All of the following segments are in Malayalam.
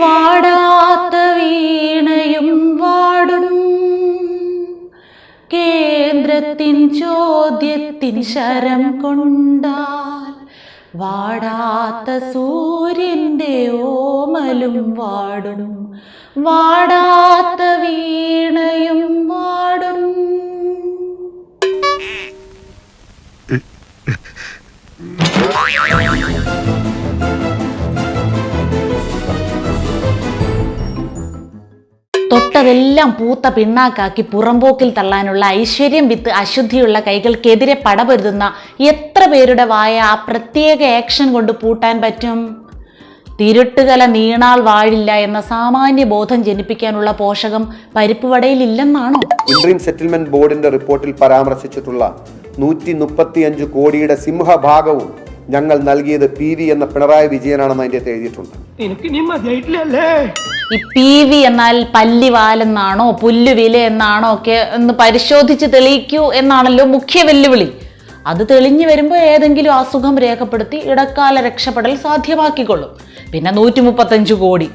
വാടാത്ത വീണയും വാടും. കേന്ദ്രത്തിൻ ചോദ്യത്തിൻ ശരം കൊണ്ടാൽ വാടാത്ത സൂര്യന്റെ ഓമലും വാടും. വാടാത്ത വീണയും വാടും. തൊട്ടതെല്ലാം പൂത്ത പിണ്ണാക്കാക്കി പുറംപോക്കിൽ തള്ളാനുള്ള ഐശ്വര്യം വിത്ത് അശുദ്ധിയുള്ള കൈകൾക്കെതിരെ പടപൊരുതുന്ന എത്ര പേരുടെ വായ ആ പ്രത്യേക ആക്ഷൻ കൊണ്ട് പൂട്ടാൻ പറ്റും? തിരുട്ടുകല നീണാൾ വാഴില്ല എന്ന സാമാന്യ ബോധം ജനിപ്പിക്കാനുള്ള പോഷകം പരിപ്പുവടയിൽ ഇല്ലെന്നാണോ? ഇൻട്രീം സെറ്റിൽമെന്റ് ബോർഡിന്റെ റിപ്പോർട്ടിൽ പരാമർശിച്ചിട്ടുള്ള നൂറ്റി മുപ്പത്തി അഞ്ച് കോടിയുടെ സിംഹഭാഗവും ഞങ്ങൾ നൽകിയത് പി വി എന്ന പിണറായി വിജയനാണെന്ന് അതിന്റെ എഴുതിയിട്ടുണ്ട്. നിനക്ക് ഇനി മതിയായിട്ടില്ലല്ലേ? ഈ എന്നാൽ പല്ലിവാലെന്നാണോ പുല്ലുവില എന്നാണോ ഒക്കെ ഒന്ന് പരിശോധിച്ച് തെളിയിക്കൂ എന്നാണല്ലോ മുഖ്യ വെല്ലുവിളി. അത് തെളിഞ്ഞു വരുമ്പോൾ ഏതെങ്കിലും അസുഖം രേഖപ്പെടുത്തി ഇടക്കാല രക്ഷപ്പെടൽ സാധ്യമാക്കിക്കൊള്ളും. പിന്നെ നൂറ്റി മുപ്പത്തഞ്ച് കോടി.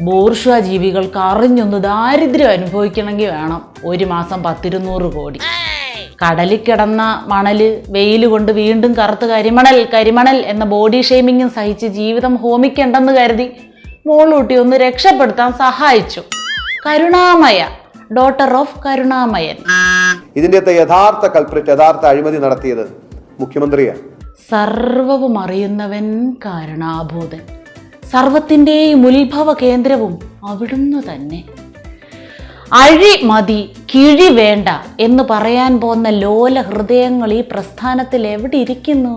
ബൂർഷ്വ ജീവികൾക്ക് അറിഞ്ഞൊന്ന് ദാരിദ്ര്യം അനുഭവിക്കണമെങ്കിൽ വേണം. ഒരു മാസം പത്തിരുന്നൂറ് കോടി. കടലിൽ കിടന്ന മണൽ വെയിൽ കൊണ്ട് വീണ്ടും കറുത്ത് കരിമണൽ കരിമണൽ എന്ന ബോഡി ഷെയ്മിങ്ങും സഹിച്ച് ജീവിതം ഹോമിക്കണ്ടെന്ന് കരുതി മോളൂട്ടി ഒന്ന് രക്ഷപ്പെടുത്താൻ സഹായിച്ചു. Karunamaya daughter of Karunamayan. ഇതിന്റെ യഥാർത്ഥ കൽപ്പറ്റ് യഥാർത്ഥ അഴിമതി നടത്തിയത് മുഖ്യമന്ത്രിയാണ്. സർവവും അറിയുന്നവൻ കാരണാഭൂതൻ. സർവത്തിന്റെയും ഉത്ഭവ കേന്ദ്രവും അവിടുന്ന് തന്നെ. അഴി മതി കിഴി വേണ്ട എന്ന് പറയാൻ പോന്ന ലോല ഹൃദയങ്ങൾ ഈ പ്രസ്ഥാനത്തിൽ എവിടെ ഇരിക്കുന്നു?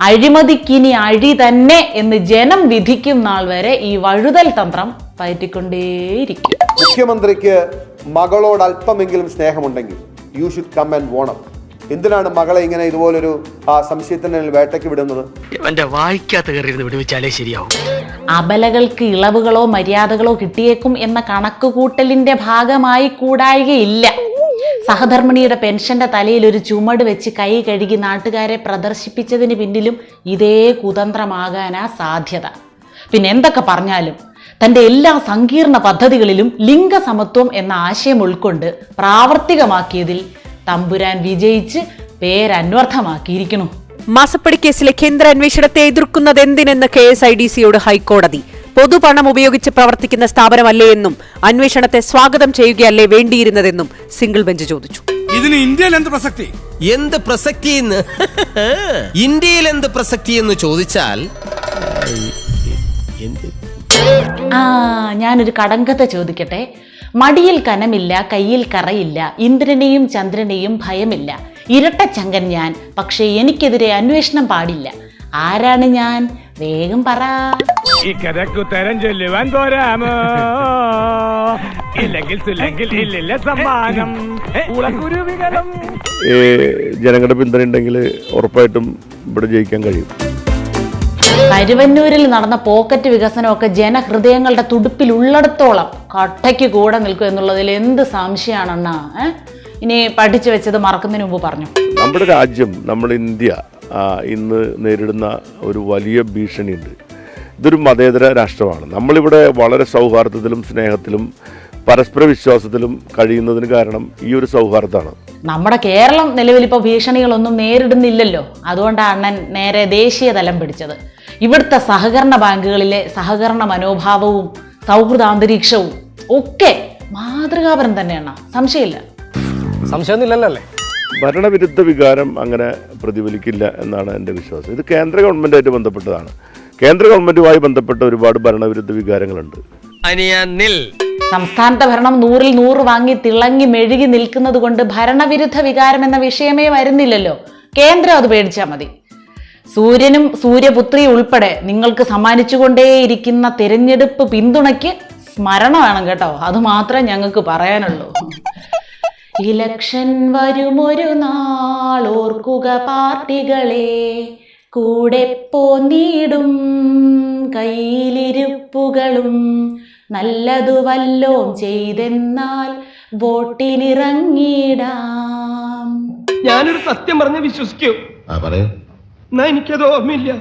അഴിമതിക്കിനി അഴി തന്നെ എന്ന് ജനം വിധിക്കും നാൾ വരെ ഈ വഴുതൽ തന്ത്രം പയറ്റിക്കൊണ്ടേയിരിക്കും. മുഖ്യമന്ത്രിക്ക് മകളോട് അല്പമെങ്കിലും സ്നേഹമുണ്ടെങ്കിൽ യു ഷുഡ് കം ആൻഡ് വോണം എന്തിനാണ് മകളെ ഇങ്ങനെ ഇതുപോലൊരു ആ, സംശയത്തിന് വേട്ടയ്ക്ക് വിടുന്നത്? വായിക്കാത്ത കയറി വിടുവിച്ചാലേ ശരിയാവും. അബലകൾക്ക് ഇളവുകളോ മര്യാദകളോ കിട്ടിയേക്കും എന്ന കണക്കുകൂട്ടലിന്റെ ഭാഗമായി കൂടായികയില്ല. സഹധർമ്മിണിയുടെ പെൻഷന്റെ തലയിൽ ഒരു ചുമട് വെച്ച് കൈ കഴുകി നാട്ടുകാരെ പ്രദർശിപ്പിച്ചതിന് പിന്നിലും ഇതേ കുതന്ത്രമാകാനാ സാധ്യത. പിന്നെ എന്തൊക്കെ പറഞ്ഞാലും തന്റെ എല്ലാ സങ്കീർണ പദ്ധതികളിലും ലിംഗസമത്വം എന്ന ആശയം ഉൾക്കൊണ്ട് പ്രാവർത്തികമാക്കിയതിൽ തമ്പുരാൻ വിജയിച്ച് പേരന്വർത്ഥമാക്കിയിരിക്കുന്നു. മാസപ്പടി കേസിലെ കേന്ദ്ര അന്വേഷണത്തെ എതിർക്കുന്നത് എന്തിനെന്ന് കെ എസ് ഐ ഡി സിയോട് ഹൈക്കോടതി? പൊതുപണം ഉപയോഗിച്ച് പ്രവർത്തിക്കുന്ന സ്ഥാപനമല്ലേ എന്നും അന്വേഷണത്തെ സ്വാഗതം ചെയ്യുകയല്ലേ വേണ്ടിയിരുന്നതെന്നും സിംഗിൾ ബെഞ്ച് ചോദിച്ചു. ഇതിന് ഇന്ത്യയിൽ എന്ത് പ്രസക്തി? എന്ത് പ്രസക്തി എന്ന് ഇന്ത്യയിൽ എന്ത് പ്രസക്തി എന്ന് ചോദിച്ചാൽ എന്ത് ആ ഞാനൊരു കടങ്കഥ ചോദിക്കട്ടെ. മടിയിൽ കനമില്ല കയ്യിൽ കറയില്ല ഇന്ദ്രനെയും ചന്ദ്രനെയും ഭയമില്ല. ഇരട്ടച്ചങ്കൻ ഞാൻ പക്ഷേ എനിക്കെതിരെ അന്വേഷണം പാടില്ല. ആരാണ് ഞാൻ? വേഗം പറ. ഈ കഥക്കു തരം ചൊല്ലുവാൻ പോരാമോ? ഇല്ലെങ്കിൽ സുല്ലെങ്കിൽ ഇല്ലില്ല സമ്മാനം. ഉളക്കുരുവികളും ജനങ്ങളുടെ പിന്തുണ ഉണ്ടെങ്കിൽ ഉറപ്പായിട്ടും ഇവിടെ ജയിക്കാൻ കഴിയും. കരുവന്നൂരിൽ നടന്ന പോക്കറ്റ് വികസനമൊക്കെ ജനഹൃദയങ്ങളുടെ തുടുപ്പിൽ ഉള്ളിടത്തോളം കട്ടയ്ക്ക് കൂടെ നിൽക്കും എന്നുള്ളതിൽ എന്ത് സംശയമാണെന്നാ ഏ? ഇനി പഠിച്ചു വെച്ചത് മറക്കുന്നതിന് മുമ്പ് പറഞ്ഞു. നമ്മുടെ രാജ്യം നമ്മൾ ഇന്ത്യ ഇന്ന് നേരിടുന്ന ഒരു വലിയ ഭീഷണിയുണ്ട്. ഇതൊരു മതേതര രാഷ്ട്രമാണ്. നമ്മളിവിടെ വളരെ സൗഹാർദ്ദത്തിലും സ്നേഹത്തിലും പരസ്പര വിശ്വാസത്തിലും കഴിയുന്നതിന് കാരണം ഈ ഒരു സൗഹാർദ്ദമാണ്. നമ്മുടെ കേരളം നിലവിൽ ഇപ്പോൾ ഭീഷണികളൊന്നും നേരിടുന്നില്ലല്ലോ. അതുകൊണ്ടാണ് അണ്ണൻ നേരെ ദേശീയ തലം പിടിച്ചത്. ഇവിടുത്തെ സഹകരണ ബാങ്കുകളിലെ സഹകരണ മനോഭാവവും സൗഹൃദാന്തരീക്ഷവും ഒക്കെ മാതൃകാപരം തന്നെയാണ്. സംശയമില്ല. സംശയമൊന്നുമില്ലല്ലോ അല്ലേ? ഭരണവിരുദ്ധ വികാരം അങ്ങനെ പ്രതിഫലിക്കില്ല എന്നാണ് എന്റെ വിശ്വാസം. ഇത് കേന്ദ്ര ഗവൺമെന്റായിട്ട് ബന്ധപ്പെട്ടതാണ്. കേന്ദ്ര ഗവൺമെന്റുമായി ബന്ധപ്പെട്ട ഒരുപാട് ഭരണവിരുദ്ധ വികാരങ്ങളുണ്ട്. സംസ്ഥാനത്തെ ഭരണം നൂറിൽ നൂറ് വാങ്ങി തിളങ്ങി മെഴുകി നിൽക്കുന്നത് കൊണ്ട് ഭരണവിരുദ്ധ വികാരം എന്ന വിഷയമേ വരുന്നില്ലല്ലോ. കേന്ദ്രം അത് പേടിച്ചാൽ മതി. സൂര്യനും സൂര്യപുത്രി ഉൾപ്പെടെ നിങ്ങൾക്ക് സമ്മാനിച്ചുകൊണ്ടേയിരിക്കുന്ന തിരഞ്ഞെടുപ്പ് പിന്തുണയ്ക്ക് സ്മരണ വേണം കേട്ടോ. അത് മാത്രമേ ഞങ്ങൾക്ക് പറയാനുള്ളൂ. ഇലക്ഷൻ വരുമൊരു നാൾ ഓർക്കുക പാർട്ടികളെ. കൂടെ പോന്നിടും കയ്യിലിരുപ്പുകളും. നല്ലതു വല്ലോം ചെയ്തെന്നാൽ വോട്ടിനിറങ്ങിടാം ഞാനൊരു സത്യം പറഞ്ഞ് വിശ്വസിക്കൂ. എനിക്കത് ഓർമ്മയില്ല.